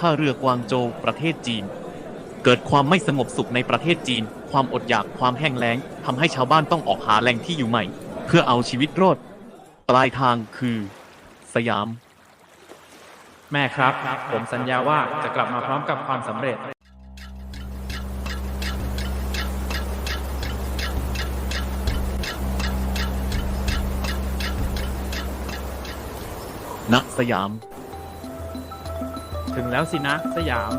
ท่าเรือกวางโจวประเทศจีน เกิดความไม่สงบสุขในประเทศจีน ความอดอยากความแห้งแล้งทำให้ชาวบ้านต้องออกหาแหล่งที่อยู่ใหม่ เพื่อเอาชีวิตรอดปลายทางคือ สยาม แม่ครับ ผมสัญญาว่าจะกลับมาพร้อมกับความสำเร็จ ณสยาม ถึงแล้วสินะสยาม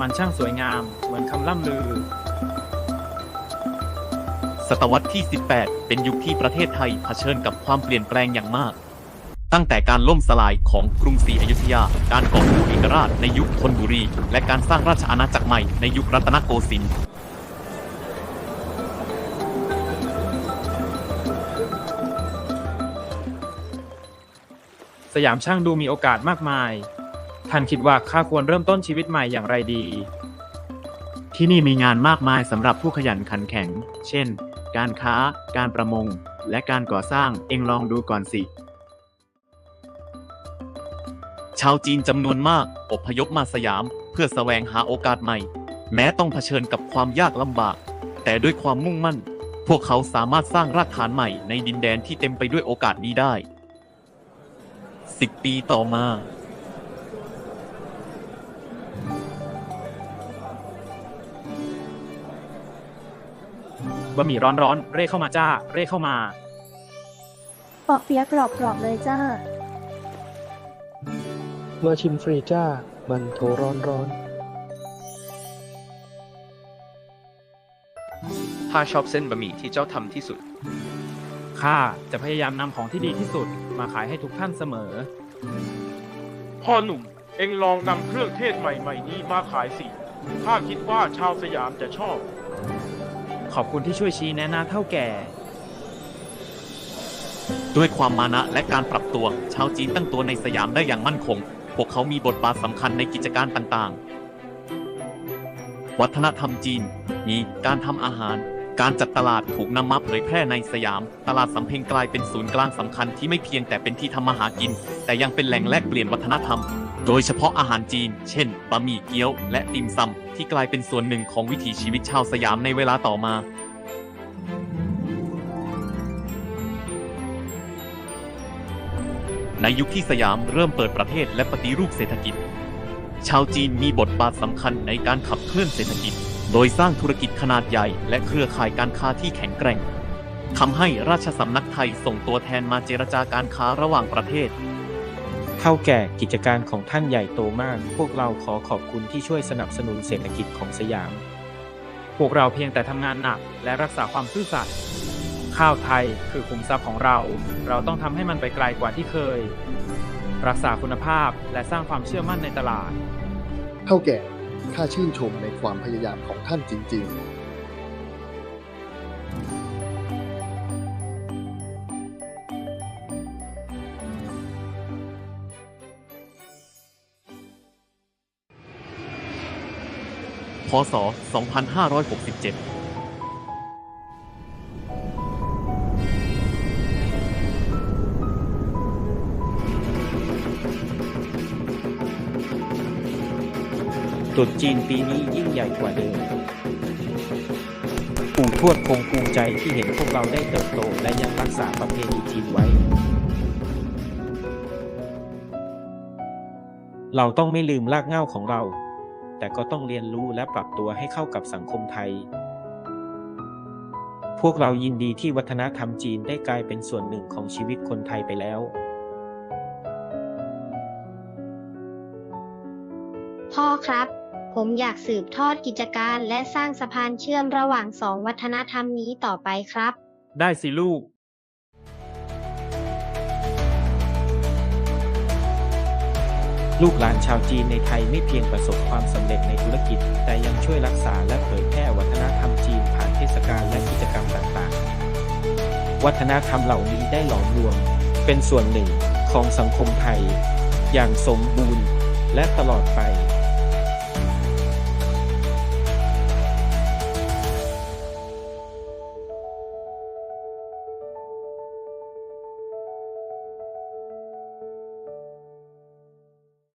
มันช่างสวยงาม เหมือนคำล่ำลือ ศตวรรษที่ 18 เป็นยุคที่ประเทศไทยเผชิญกับความเปลี่ยนแปลงอย่างมาก ตั้งแต่การล่มสลายของกรุงศรีอยุธยา การก่อกู้เอกราชในยุคธนบุรี และการสร้างราชอาณาจักรใหม่ในยุครัตนโกสินทร์ สยามช่างดูมีโอกาสมากมาย ท่านคิดว่าข้าควรเริ่มต้นชีวิตใหม่อย่างไรดี ที่นี่มีงานมากมายสำหรับผู้ขยันขันแข็ง เช่น การค้า การประมง และการก่อสร้าง เองลองดูก่อนสิ ชาวจีนจำนวนมากอพยพมาสยาม เพื่อแสวงหาโอกาสใหม่ แม้ต้องเผชิญกับความยากลำบาก แต่ด้วยความมุ่งมั่น พวกเขาสามารถสร้างรากฐานใหม่ในดินแดนที่เต็มไปด้วยโอกาสนี้ได้สิบปีต่อมา บะหมี่ร้อนๆ เร่เข้ามาจ้า เร่เข้ามาปอกเปี๊ยะกรอบๆเลยจ้า มาชิมฟรีจ้า มันโถร้อนร้อนข้าชอบเส้นบะหมี่ที่เจ้าทำที่สุด ข้าจะพยายามนำของที่ดีที่สุดมาขายให้ทุกท่านเสมอ พ่อหนุ่ม เอ็งลองนำเครื่องเทศใหม่ ๆ นี้มาขายสิ ข้าคิดว่าชาวสยามจะชอบ ขอบคุณที่ช่วยชี้แนะหน้าเท่าแก่ ด้วยความมานะและการปรับตัว ชาวจีนตั้งตัวในสยามได้อย่างมั่นคง พวกเขามีบทบาทสำคัญในกิจการต่างๆ วัฒนธรรมจีน มีการทำอาหาร การจัดตลาดถูกนำมาเผยแพร่ในสยาม ตลาดสำเพ็งกลายเป็นศูนย์กลางสำคัญที่ไม่เพียงแต่เป็นที่ทำมาหากิน แต่ยังเป็นแหล่งแลกเปลี่ยนวัฒนธรรม โดยเฉพาะอาหารจีน เช่น บะหมี่เกี๊ยว และติ่มซำ ที่กลายเป็นส่วนหนึ่งของวิถีชีวิตชาวสยามในเวลาต่อมา ในยุคที่สยามเริ่มเปิดประเทศและปฏิรูปเศรษฐกิจ ชาวจีนมีบทบาทสำคัญในการขับเคลื่อนเศรษฐกิจ โดยสร้างธุรกิจขนาดใหญ่ และเครือข่ายการค้าที่แข็งแกร่งทำให้ราชสำนักไทยส่งตัวแทนมาเจรจาการค้าระหว่างประเทศ ท่าแก่กิจการของท่านใหญ่โตมาก พวกเราขอขอบคุณที่ช่วยสนับสนุนเศรษฐกิจของสยาม พวกเราเพียงแต่ทำงานหนักและรักษาความซื่อสัตย์ข้าวไทยคือขุมทรัพย์ของเรา เราต้องทำให้มันไปไกลกว่าที่เคย รักษาคุณภาพและสร้างความเชื่อมั่นในตลาด เท่าแก่ข้าชื่นชมในความพยายามของท่านจริง ๆ ศ 2567ตรุษจีนปีนี้ยิ่งใหญ่กว่าเดิม ปู่ทวดคงภูมิใจที่เห็นพวกเราได้เติบโตและยังรักษาประเพณีจีนไว้ เราต้องไม่ลืมรากเหง้าของเรา แต่ก็ต้องเรียนรู้และปรับตัวให้เข้ากับสังคมไทย พวกเรายินดีที่วัฒนธรรมจีนได้กลายเป็นส่วนหนึ่งของชีวิตคนไทยไปแล้ว พ่อครับ ผมอยากสืบทอดกิจการและสร้างสะพานเชื่อมระหว่างสองวัฒนธรรมนี้ต่อไปครับ ได้สิลูก ลูกหลานชาวจีนในไทยไม่เพียงประสบความสำเร็จในธุรกิจ แต่ยังช่วยรักษาและเผยแพร่วัฒนธรรมจีนผ่านเทศกาลและกิจกรรมต่างๆ วัฒนธรรมเหล่านี้ได้หลอมรวม เป็นส่วนหนึ่งของสังคมไทย อย่างสมบูรณ์และตลอดไป